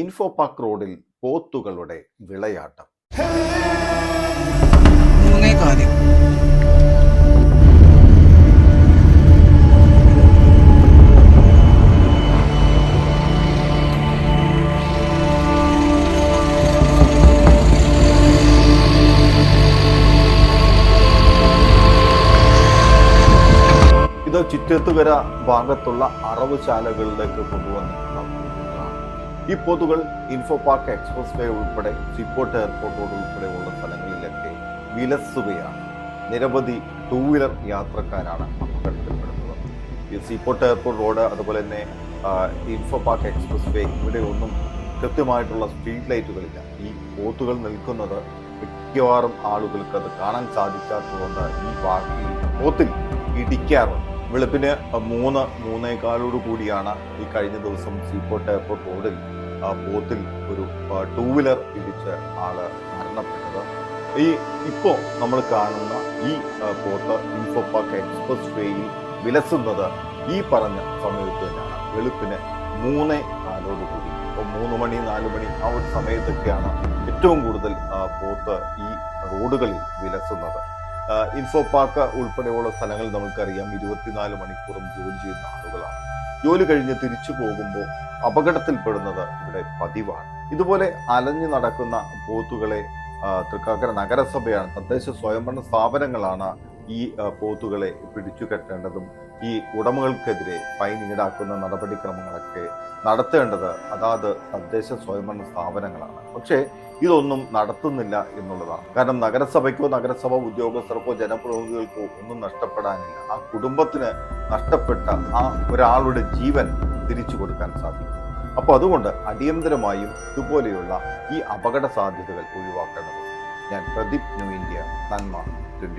Info park റോഡിൽ പോത്തുകളുടെ വിളയാട്ടം. ഇത് ചിറ്റത്തുകര ഭാഗത്തുള്ള അറവുശാലകളിലേക്ക് കൊണ്ടുവന്നിട്ടുണ്ടാവും. ഈ പോത്തുകൾ ഇൻഫോ പാർക്ക് എക്സ്പ്രസ് വേ ഉൾപ്പെടെ ചിപ്പോട്ട് എയർപോർട്ടോട് ഉൾപ്പെടെയുള്ള സ്ഥലങ്ങളിലൊക്കെ വിലസുകയാണ്. നിരവധി ടൂ വീലർ യാത്രക്കാരാണ് അപകടത്തിൽപ്പെടുന്നത് ഈ സീപോർട്ട് എയർപോർട്ട് റോഡ് അതുപോലെ തന്നെ ഇൻഫോ പാർക്ക് എക്സ്പ്രസ് വേ ഇവിടെ ഒന്നും കൃത്യമായിട്ടുള്ള സ്ട്രീറ്റ് ലൈറ്റുകളില്ല. ഈ പോത്തുകൾ നിൽക്കുന്നത് മിക്കവാറും ആളുകൾക്ക് അത് കാണാൻ സാധിക്കാത്തതുകൊണ്ട് ഈ പാർക്കിൽ പോത്തിൽ ഇടിക്കാറുണ്ട്. വെളുപ്പിന് മൂന്ന് മൂന്നേകാലോട് കൂടിയാണ് ഈ കഴിഞ്ഞ ദിവസം സീപോർട്ട് എയർപോർട്ട് റോഡിൽ ബോത്തിൽ ഒരു ടൂ വീലർ ഇടിച്ച് ആൾ മരണപ്പെട്ടത്. ഈ ഇപ്പോൾ നമ്മൾ കാണുന്ന ഈ പോത്ത് ഇൻഫോ പാർക്ക് എക്സ്പ്രസ് വേയിൽ വിലസുന്നത് ഈ പറഞ്ഞ സമയത്ത് തന്നെയാണ്. വെളുപ്പിന് മൂന്നേ കാലോട് കൂടി. ഇപ്പോൾ മൂന്ന് മണി നാല് മണി ആ ഒരു സമയത്തൊക്കെയാണ് ഏറ്റവും കൂടുതൽ പോത്ത് ഈ റോഡുകളിൽ വിലസുന്നത്. ഇൻഫോ പാർക്ക് ഉൾപ്പെടെയുള്ള സ്ഥലങ്ങൾ നമുക്കറിയാം ഇരുപത്തിനാല് മണിക്കൂറും ജോലി ചെയ്യുന്ന ആളുകളാണ്. ജോലി കഴിഞ്ഞ് തിരിച്ചു പോകുമ്പോൾ അപകടത്തിൽപ്പെടുന്നത് ഇവിടെ പതിവാണ്. ഇതുപോലെ അലഞ്ഞു നടക്കുന്ന പോത്തുകളെ തൃക്കാക്കര നഗരസഭയാണ് തദ്ദേശ സ്വയംഭരണ സ്ഥാപനങ്ങളാണ് ഈ പോത്തുകളെ പിടിച്ചു കെട്ടേണ്ടതും ഈ ഉടമകൾക്കെതിരെ ഫൈൻ ഈടാക്കുന്ന നടപടിക്രമങ്ങളൊക്കെ നടത്തേണ്ടത് അതാത് തദ്ദേശ സ്വയംഭരണ സ്ഥാപനങ്ങളാണ്. പക്ഷേ ഇതൊന്നും നടത്തുന്നില്ല എന്നുള്ളതാണ്. കാരണം നഗരസഭയ്ക്കോ നഗരസഭ ഉദ്യോഗസ്ഥർക്കോ ജനപ്രതിനിധികൾക്കോ ഒന്നും നഷ്ടപ്പെടാനില്ല. ആ കുടുംബത്തിന് നഷ്ടപ്പെട്ട ആ ഒരാളുടെ ജീവൻ തിരിച്ചു കൊടുക്കാൻ സാധിക്കും. അപ്പോൾ അതുകൊണ്ട് അടിയന്തരമായും ഇതുപോലെയുള്ള ഈ അപകട സാധ്യതകൾ ഒഴിവാക്കേണ്ടത് ഞാൻ പ്രദീപ് ന്യൂ ഇന്ത്യ നന്മ ട്വന്റി